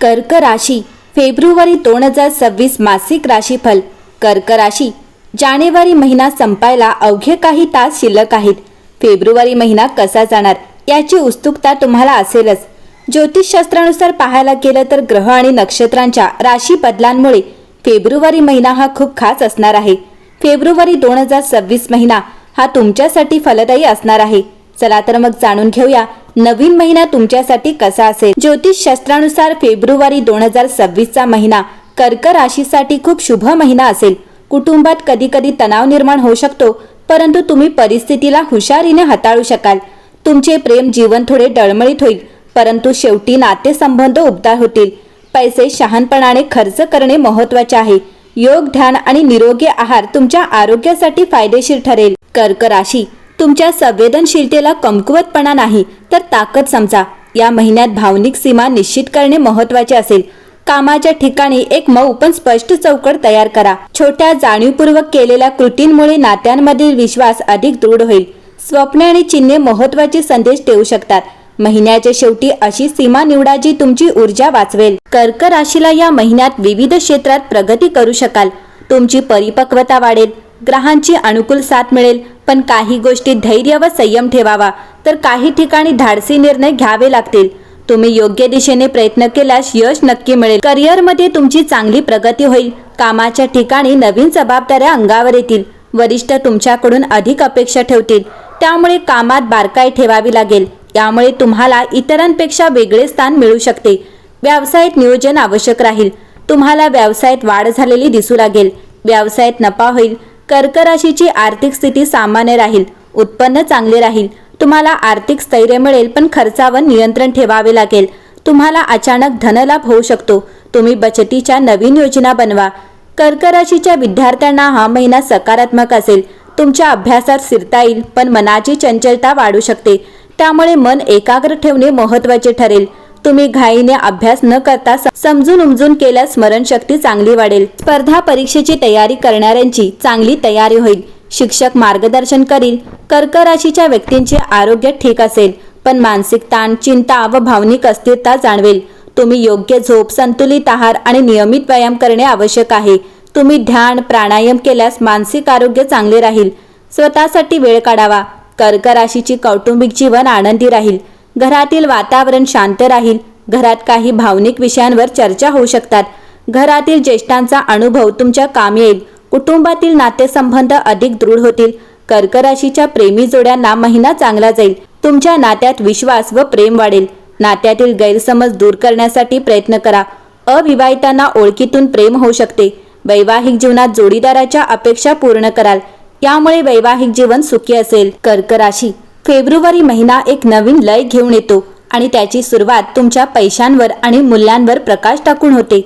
कर्क राशी फेब्रुवारी दोन हजार सव्वीस मासिक राशीफल. कर्क राशी जानेवारी महिना संपायला अवघे काही तास शिल्लक आहेत. फेब्रुवारी महिना कसा जाणार याची उत्सुकता तुम्हाला असेलच. ज्योतिषशास्त्रानुसार पाहायला गेलं तर ग्रह आणि नक्षत्रांच्या राशी बदलांमुळे फेब्रुवारी महिना हा खूप खास असणार आहे. फेब्रुवारी दोन हजार सव्वीस महिना हा तुमच्यासाठी फलदायी असणार आहे. चला तर मग जाणून घेऊया नवीन महिना तुमच्यासाठी कसा असेल? ज्योतिष शास्त्रानुसार फेब्रुवारी दोन हजार सव्वीसचा महिना. कर्क राशीसाठी खूप शुभ महिना असेल. कुटुंबात कधी कधी तणाव निर्माण होऊ शकतो परंतु तुम्ही परिस्थितीला हुशारीने हाताळू शकाल. तुमचे प्रेम जीवन थोडे डळमळीत होईल परंतु शेवटी नातेसंबंध उबदार होतील. पैसे शहाणपणाने खर्च करणे महत्त्वाचे आहे. योग ध्यान आणि निरोगी आहार तुमच्या आरोग्यासाठी फायदेशीर ठरेल. कर्क राशी तुमच्या संवेदनशीलतेला कमकुवतपणा नाही तर ताकद समजा. या महिन्यात भावनिक सीमा निश्चित करणे महत्त्वाचे असेल. कामाच्या ठिकाणी एक मऊ पण स्पष्ट चौकट तयार करा. छोट्या जाणीवपूर्वक केलेल्या कृतींमुळे नात्यांमधील विश्वास अधिक दृढ होईल. स्वप्ने आणि चिन्हे महत्त्वाचे संदेश देऊ शकतात. महिन्याच्या शेवटी अशी सीमा निवडा जी तुमची ऊर्जा वाचवेल. कर्क राशीला या महिन्यात विविध क्षेत्रात प्रगती करू शकाल. तुमची परिपक्वता वाढेल. ग्रहांची अनुकूल साथ मिळेल. पण काही गोष्टी धैर्य व संयम ठेवावा. तर काही ठिकाणी धाडसी निर्णय घ्यावे लागतील. तुम्ही योग्य दिशेने प्रयत्न केल्यास यश नक्की मिळेल. करिअरमध्ये तुमची चांगली प्रगती होईल. कामाच्या ठिकाणी नवीन जबाबदाऱ्या अंगावर येतील. वरिष्ठ तुमच्याकडून अधिक अपेक्षा ठेवतील. त्यामुळे कामात बारकाई ठेवावी लागेल. यामुळे तुम्हाला इतरांपेक्षा वेगळे स्थान मिळू शकते. व्यवसायात नियोजन आवश्यक राहील. तुम्हाला व्यवसायात वाढ झालेली दिसू लागेल. व्यवसायात नफा होईल. कर्क राशीची आर्थिक स्थिती सामान्य राहील उत्पन्न चांगले राहील. तुम्हाला आर्थिक स्थैर्य मिळेल पण खर्चावर नियंत्रण ठेवावे लागेल. तुम्हाला अचानक धनलाभ होऊ शकतो. तुम्ही बचतीच्या नवीन योजना बनवा. कर्क राशीच्या विद्यार्थ्यांना हा महिना सकारात्मक असेल. तुमच्या अभ्यासात स्थिरता येईल पण मनाची चंचलता वाढू शकते. त्यामुळे मन एकाग्र ठेवणे महत्त्वाचे ठरेल. तुम्ही घाईने अभ्यास न करता समजून उमजून केल्यास स्मरणशक्ती चांगली वाढेल. स्पर्धा परीक्षेची तयारी करणाऱ्यांची चांगली तयारी होईल. शिक्षक मार्गदर्शन करील. कर्क राशीच्या व्यक्तींचे आरोग्य ठीक असेल. पण मानसिक ताण चिंता व भावनिक अस्थिरता जाणवेल. तुम्ही योग्य झोप संतुलित आहार आणि नियमित व्यायाम करणे आवश्यक आहे. तुम्ही ध्यान प्राणायाम केल्यास मानसिक आरोग्य चांगले राहील. स्वतःसाठी वेळ काढावा. कर्क राशीची कौटुंबिक जीवन आनंदी राहील. घरातील वातावरण शांत राहील. घरात काही भावनिक विषयांवर चर्चा होऊ शकतात. घरातील ज्येष्ठांचा अनुभव तुमच्या काम येईल. कुटुंबातील नातेसंबंध अधिक दृढ होतील. कर्क राशीच्या प्रेमी जोड्यांना महिना चांगला जाईल. तुमच्या नात्यात विश्वास व प्रेम वाढेल. नात्यातील गैरसमज दूर करण्यासाठी प्रयत्न करा. अविवाहितांना ओळखीतून प्रेम होऊ शकते. वैवाहिक जीवनात जोडीदाराच्या अपेक्षा पूर्ण कराल. यामुळे वैवाहिक जीवन सुखी असेल. कर्क राशी फेब्रुवारी महिना एक नवीन लय घेऊन येतो आणि त्याची सुरुवात तुमच्या पैशांवर आणि मूल्यांवर प्रकाश टाकून होते.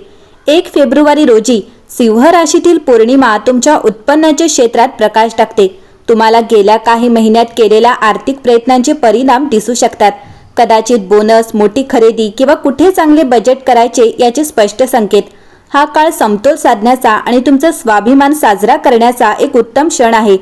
एक फेब्रुवारी रोजी सिंह राशीतील पौर्णिमा तुमच्या उत्पन्नाच्या क्षेत्रात प्रकाश टाकते. तुम्हाला गेल्या काही महिन्यात केलेल्या आर्थिक प्रयत्नांचे परिणाम दिसू शकतात. कदाचित बोनस मोठी खरेदी किंवा कुठे चांगले बजेट करायचे याचे स्पष्ट संकेत. हा काळ समतोल साधण्याचा आणि तुमचा स्वाभिमान साजरा करण्याचा एक उत्तम क्षण आहे.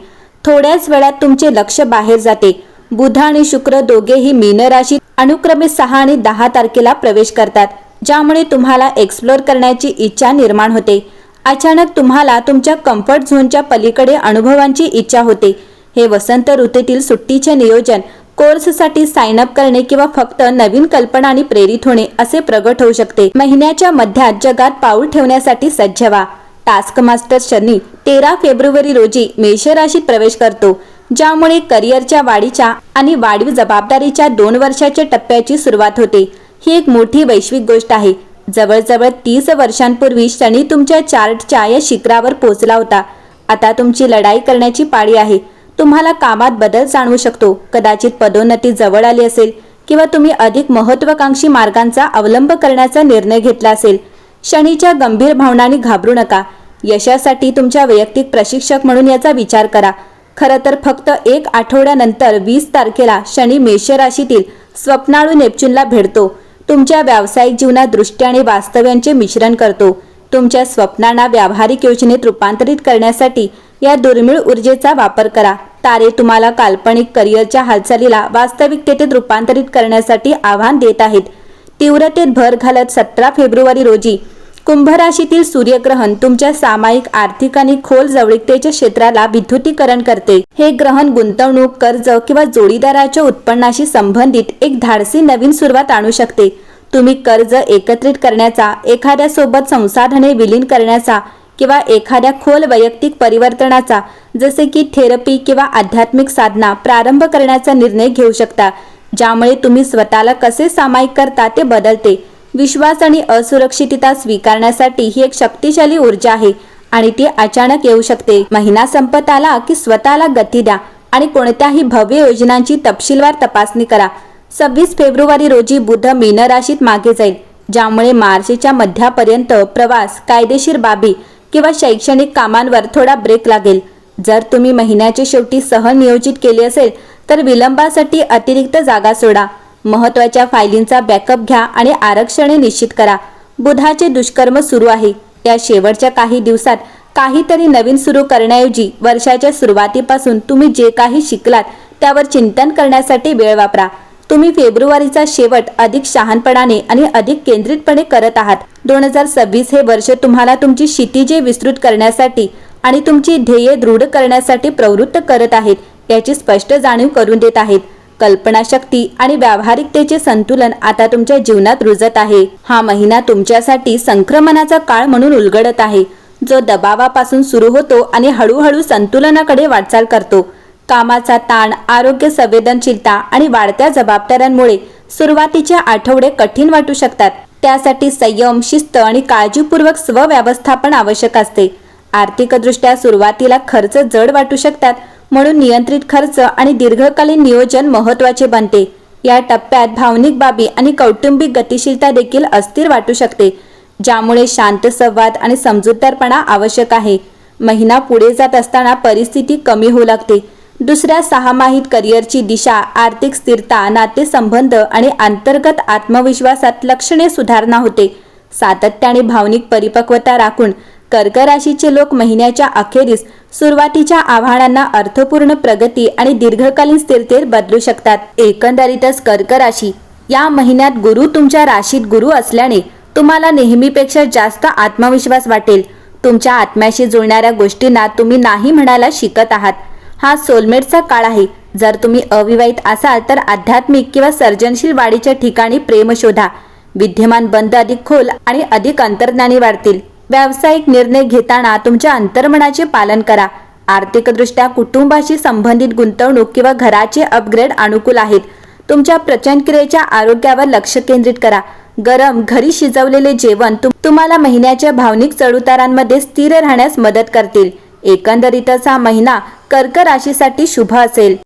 थोड्याच वेळात तुमचे लक्ष बाहेर जाते. बुध आणि शुक्र दोघेही मीन राशीत अनुक्रमे सहा आणि दहा तारखेला प्रवेश करतात ज्यामुळे तुम्हाला एक्सप्लोर करण्याची इच्छा निर्माण होते. अचानक तुम्हाला तुमच्या कम्फर्ट झोनच्या पलीकडे अनुभवांची इच्छा होते. हे वसंत ऋतूतील सुट्टीचे नियोजन कोर्ससाठी साइन अप करणे किंवा फक्त नवीन कल्पना आणि प्रेरित होणे असे प्रगट होऊ शकते. महिन्याच्या मध्यात जगात पाऊल ठेवण्यासाठी सज्ज व्हा. टास्क मास्टर शनी तेरा फेब्रुवारी रोजी मेष राशीत प्रवेश करतो. ज्यामुळे करिअरच्या वाढीच्या आणि वाढीव जबाबदारीच्या दोन वर्षाच्या टप्प्याची सुरुवात होते. ही एक मोठी वैश्विक गोष्ट आहे. जवळजवळ तीस वर्षांपूर्वी शनी तुमच्या चार्टच्या या शिखरावर पोहोचला होता. आता तुमची लढाई करण्याची पाळी आहे. तुम्हाला कामात बदल जाणवू शकतो. कदाचित पदोन्नती जवळ आली असेल किंवा तुम्ही अधिक महत्वाकांक्षी मार्गांचा अवलंब करण्याचा निर्णय घेतला असेल. शनीच्या गंभीर भावनांनी घाबरू नका. यशासाठी तुमच्या वैयक्तिक प्रशिक्षक म्हणून याचा विचार करा. खरं तर फक्त एक आठवड्यानंतर वीस तारखेला शनी मेष राशीतील स्वप्नाळू नेपच्यूनला भेटतो. तुमच्या व्यावसायिक जीवनात दृष्टी आणि वास्तव्यांचे मिश्रण करतो. तुमच्या स्वप्नांना व्यावहारिक योजनेत रूपांतरित करण्यासाठी या दुर्मिळ ऊर्जेचा वापर करा. तारे तुम्हाला काल्पनिक करिअरच्या हालचालीला वास्तविकतेत रूपांतरित करण्यासाठी आव्हान देत आहेत. तीव्रतेत भर घालत सतरा फेब्रुवारी रोजी कुंभ राशीतील सूर्यग्रहण तुमच्या सामायिक आर्थिक आणि खोल जवळीकतेच्या क्षेत्राला विद्युतीकरण करते. हे ग्रहण गुंतवणूक कर्ज किंवा जोडीदाराच्या उत्पन्नाशी संबंधित एक धाडसी नवीन सुरुवात आणू शकते. तुम्ही कर्ज एकत्रित करण्याचा एखाद्या सोबत संसाधने विलीन करण्याचा किंवा एखाद्या खोल वैयक्तिक परिवर्तनाचा जसे की थेरपी किंवा आध्यात्मिक साधना प्रारंभ करण्याचा निर्णय घेऊ शकता ज्यामुळे तुम्ही स्वतःला कसे सामायिक करता ते बदलते. विश्वास आणि असुरक्षितता स्वीकारण्यासाठी ही एक शक्तिशाली ऊर्जा आहे आणि ती अचानक येऊ शकते. महिना संपत आला की स्वतःला गती द्या आणि कोणत्याही भव्य योजनांची तपशीलवार तपासणी करा. सव्वीस फेब्रुवारी रोजी बुध मीन राशीत मागे जाईल ज्यामुळे मार्चच्या मध्यापर्यंत प्रवास कायदेशीर बाबी किंवा शैक्षणिक कामांवर थोडा ब्रेक लागेल. जर तुम्ही महिन्याच्या शेवटी सह नियोजित केले असेल तर विलंबासाठी अतिरिक्त जागा सोडा. महत्त्वाच्या फायलींचा बॅकअप घ्या आणि आरक्षणे निश्चित करा. बुधाचे दुष्कर्म सुरू आहे. या शेवटच्या काही दिवसात काहीतरी नवीन सुरू करण्याऐवजी वर्षाच्या सुरुवातीपासून तुम्ही जे काही शिकलात त्यावर चिंतन करण्यासाठी वेळ वापरा. तुम्ही फेब्रुवारीचा शेवट अधिक शहाणपणाने आणि अधिक केंद्रितपणे करत आहात. दोन हजार सव्वीस हे वर्ष तुम्हाला तुमची क्षितिजे विस्तृत करण्यासाठी आणि तुमची ध्येये दृढ करण्यासाठी प्रवृत्त करत आहेत याची स्पष्ट जाणीव करून देत आहेत. कल्पनाशक्ती आणि व्यावहारिकतेचे संतुलन आता तुमच्या जीवनात रुजत आहे. हा महिना तुमच्यासाठी संक्रमणाचा काळ म्हणून उलगडत आहे. जो दबावापासून सुरू होतो आणि हळूहळू संतुलनाकडे वाटचाल करतो. कामाचा ताण आरोग्य संवेदनशीलता आणि वाढत्या जबाबदाऱ्यांमुळे सुरुवातीचे आठवडे कठीण वाटू शकतात. त्यासाठी संयम शिस्त आणि काळजीपूर्वक स्वव्यवस्थापन आवश्यक असते. आर्थिकदृष्ट्या सुरुवातीला खर्च जड वाटू शकतात म्हणून नियंत्रित खर्च आणि दीर्घकालीन नियोजन महत्त्वाचे बनते. या टप्प्यात भावनिक बाबी आणि कौटुंबिक गतिशीलता देखील अस्थिर वाटू शकते ज्यामुळे शांत संवाद आणि समजूतदारपणा आवश्यक आहे. महिना पुढे जात असताना परिस्थिती कमी होऊ लागते. दुसऱ्या सहामाहीत करिअरची दिशा आर्थिक स्थिरता नातेसंबंध आणि अंतर्गत आत्मविश्वासात लक्षणीय सुधारणा होते. सातत्याने भावनिक परिपक्वता राखून कर्क राशीचे लोक महिन्याच्या अखेरीस सुरुवातीच्या आव्हानांना अर्थपूर्ण प्रगती आणि दीर्घकालीन स्थिरतेत बदलू शकतात. एकंदरीतच कर्क राशी या महिन्यात गुरु तुमच्या राशीत गुरु असल्याने तुम्हाला नेहमीपेक्षा जास्त आत्मविश्वास वाटेल. तुमच्या आत्म्याशी जुळणाऱ्या गोष्टींना तुम्ही नाही म्हणायला शिकत आहात. हा सोलमेटचा काळ आहे. जर तुम्ही अविवाहित असाल तर आध्यात्मिक किंवा सर्जनशील वाढीच्या ठिकाणी प्रेम शोधा. विद्यमान बंद अधिक खोल आणि अधिक अंतर्ज्ञानी वाढतील. व्यावसायिक निर्णय घेताना तुमच्या अंतर्मनाचे पालन करा. आर्थिकदृष्ट्या कुटुंबाशी संबंधित गुंतवणूक किंवा घराचे अपग्रेड अनुकूल आहेत. तुमच्या प्रचंडक्रियेच्या आरोग्यावर लक्ष केंद्रित करा. गरम घरी शिजवलेले जेवण तुम- तुम्हाला महिन्याच्या भावनिक चढउतारांमध्ये स्थिर राहण्यास मदत करतील. एकंदरीतच हा महिना कर्क राशीसाठी शुभ असेल.